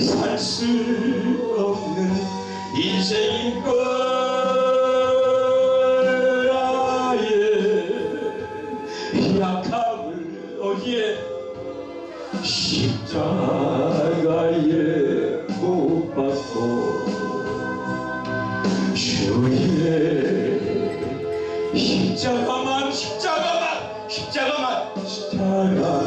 살 수 없는 인생인 걸 아예 약함을 어디에 십자가에 못 박고 주의 십자가만 십자가만 십자가만 십자가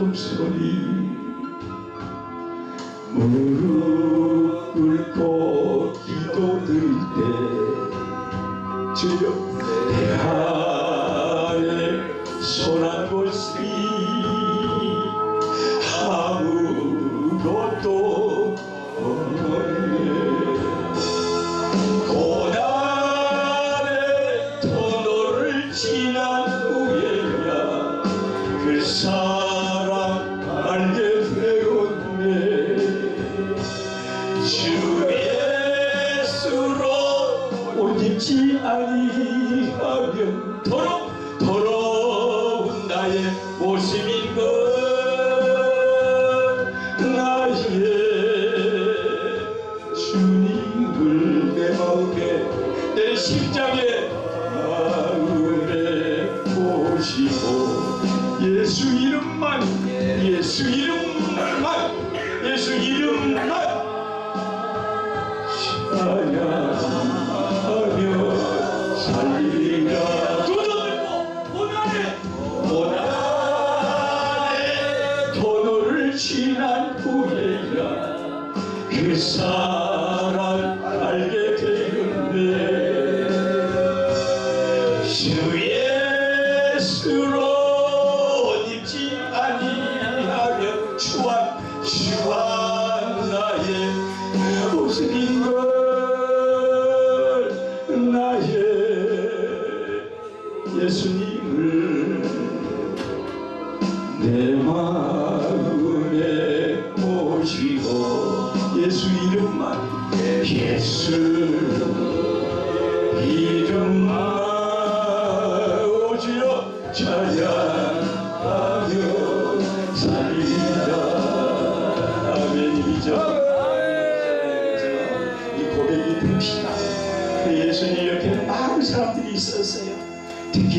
형소리 무릎 꿇고 기도드릴 때 주여 내 안에 손한 곳이 아무것도 없네. 고난의 터널을 지난 후에야 그 사랑 예수 이름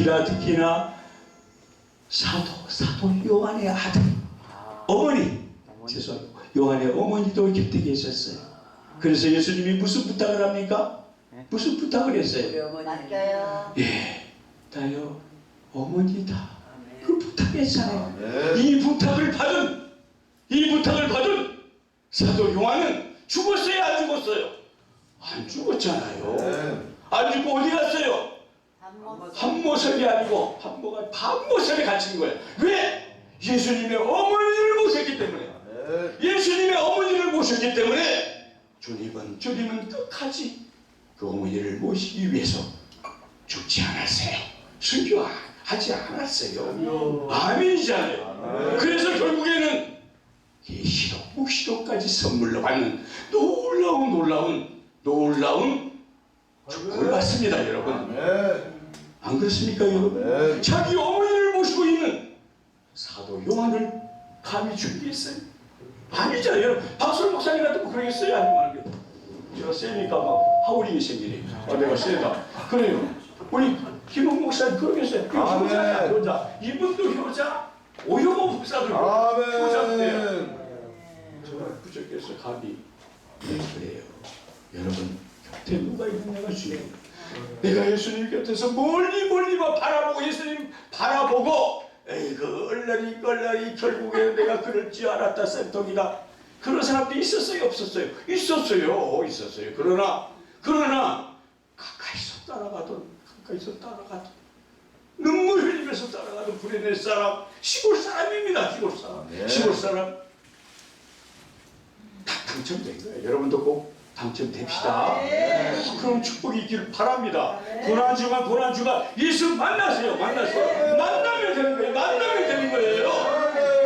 특히나 특히나 사도 사도 요한의 아들 어머니 죄송합니다 요한의 어머니도 곁에 계셨어요 그래서 예수님이 무슨 부탁을 합니까? 무슨 부탁을 했어요? 맡겨요. 예 나요 어머니다 그 부탁했잖아요 네. 이 부탁을 받은 이 부탁을 받은 사도 요한은 죽었어요 안 죽었어요? 안 죽었잖아요 네. 안 죽고 어디 갔어요? 한모 한모습이 아니고 한모가 반모습에 갇힌 거예요. 왜? 예수님의 어머니를 모셨기 때문에. 네. 예수님의 어머니를 모셨기 때문에 주님은 주님은 끝까지 그 어머니를 모시기 위해서 죽지 않았어요. 순교하지 않았어요. 아멘이잖아요. 그래서 결국에는 계시록, 묵시록까지 선물로 받는 놀라운 놀라운 놀라운 축복을 받습니다, 여러분. 네. 안 그렇습니까, 여러분? 네. 자기 어머니를 모시고 있는 사도 요한을 감히 준비했어요. 아니잖아요. 여러분. 박수를 목사님 같으면 그러겠어요? 아니면? 제가 세니까 막 하울링이 생기네. 아, 내가 세다. 그래요. 우리 김홍 목사님 그러겠어요. 그 아멘. 효자야, 효자. 이분도 효자. 오영호 목사도 효자인데요. 아멘. 정말 부족해서 감히 그래요. 여러분 곁에 누가 있느냐가 중요해요. 내가 예수님 곁에서 멀리 멀리 만 바라보고 예수님 바라보고 에이 그 얼라리 껄라리 결국에 내가 그럴 줄 알았다 쌤통이다. 그런 사람도 있었어요 없었어요? 있었어요 있었어요. 그러나 그러나 가까이서 따라가던 가까이서 따라가던 눈물 흘리면서 따라가던 불의의 사람 시골 사람입니다 시골 사람. 네. 시골 사람. 다 당첨된 거예요. 여러분도 꼭 당첨됩시다. 그런 축복이 있기를 바랍니다. 고난주간 고난주간 예수 만나세요. 만나세요. 만나면 되는 거예요. 만나면 되는 거예요.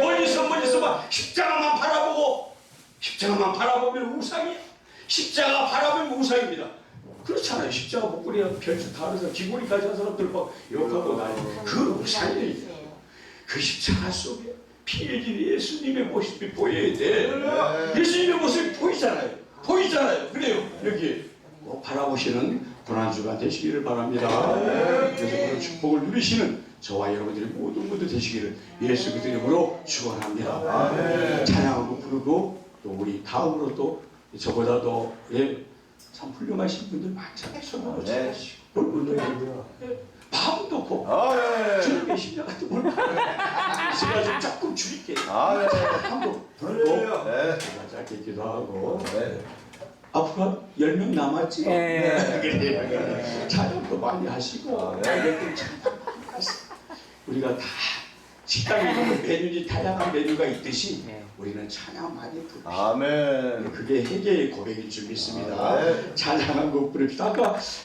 멀리서 멀리서 막 십자가만 바라보고 십자가만 바라보면 우상이야. 십자가 바라보면 우상입니다. 그렇잖아요. 십자가 목걸이가 별수 다르서 귀걸이까지 한 사람들 막 욕하고 나요. 그 우상이에요. 그 십자가 속에 피 흘린 예수님의 모습이 보여야 돼. 예수님의 모습이 보이잖아요. 그래요. 여기 꼭 바라보시는 고난주가 되시기를 바랍니다. 그래서 그런 축복을 누리시는 저와 여러분들이 모두 모두 되시기를 예수 그리스도 이름으로 축원합니다. 찬양하고 부르고 또 우리 다음으로 또 저보다 더 예, 참 훌륭하신 분들 많잖아요. 손으로 네. 잘하시고 얼굴도 예, 마음도 고 아, 네. 주님의 심령한테 뭘 제가 좀 조금 줄일게요. 아, 네. 한번 부르고 네. 제가 짧게 기도하고 네. 앞으로 한 10명 남았지? 네. 그래. 찬양도 많이 하시고 아, 네. 하시고 우리가 다 식당에 보면 메뉴니 다양한 메뉴가 있듯이 우리는 찬양 많이 부르고 아멘. 그게 회개의 고백일 줄 믿습니다. 아, 네. 찬양한 곡 부릅시다. 아까